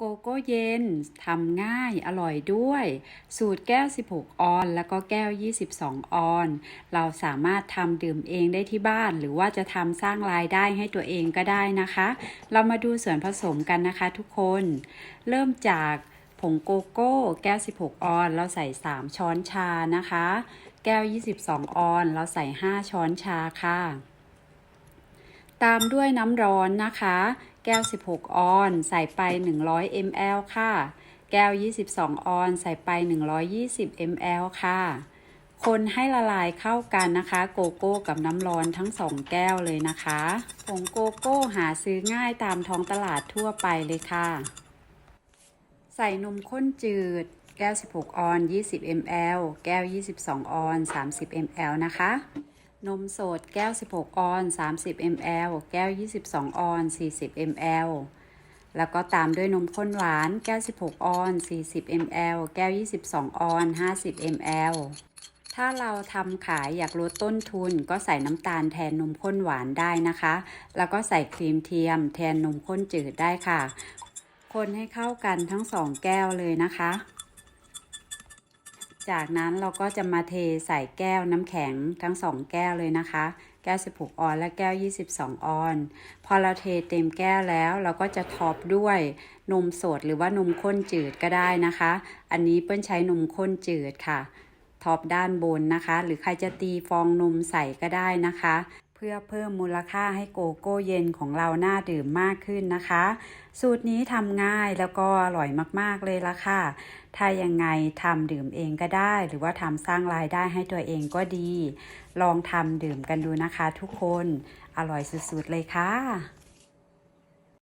โกโก้เย็นทำง่ายอร่อยด้วย สูตรแก้ว 16 ออน แล้วก็แก้ว 22 ออน เราสามารถทำดื่มเองได้ที่บ้าน หรือว่าจะทำสร้างรายได้ให้ตัวเองก็ได้นะคะ เรามาดูส่วนผสมกันนะคะทุกคน เริ่มจากผงโกโก้แก้ว 16 ออน เราใส่ 3 ช้อนชานะคะ แก้ว 22 ออน เราใส่ 5 ช้อนชาค่ะ ตามด้วยน้ำร้อนนะคะ แก้ว 16 ออน ใส่ไป 100 ml ค่ะ แก้ว 22 ออน ใส่ไป 120 ml ค่ะ คนให้ละลายเข้ากันนะคะ โกโก้กับน้ำร้อนทั้งสองแก้วเลยนะคะผงโกโก้หาซื้อง่ายตามท้องตลาดทั่วไปเลยค่ะ ใส่นมข้นจืด แก้ว 16 ออน 20 ml แก้ว 22 ออน 30 ml นะคะ นมสดแก้ว 16 ออน 30 ml แก้ว 22 ออน 40 ml แล้วก็ตามด้วยนมข้นหวาน แก้ว 16 ออน 40 ml แก้ว 22 ออน 50 ml ถ้าเราทำขายอยากลดต้นทุนก็ใส่น้ำตาลแทนนมข้นหวานได้นะคะ แล้วก็ใส่ครีมเทียมแทนนมข้นจืดได้ค่ะ คนให้เข้ากันทั้งสองแก้วเลยนะคะ จากนั้นเราก็จะมาเทใส่แก้วน้ำแข็งทั้งสองแก้วเลยนะคะ แก้ว 16 ออนและแก้ว 22 ออน พอเราเทเต็มแก้วแล้วเราก็จะท็อปด้วยนมสดหรือว่านมข้นจืดก็ได้นะคะ อันนี้เปิ้ลใช้นมข้นจืดค่ะ ท็อปด้านบนนะคะ หรือใครจะตีฟองนมใส่ก็ได้นะคะ เพื่อเพิ่มมูลค่าให้โกโก้เย็นของเราหน้าดื่มมากขึ้นนะคะ สูตรนี้ทำง่ายแล้วก็อร่อยมากๆเลยละค่ะ ถ้ายังไงทำดื่มเองก็ได้ หรือว่าทำสร้างรายได้ให้ตัวเองก็ดี ลองทำดื่มกันดูนะคะทุกคน อร่อยสุดๆเลยค่ะ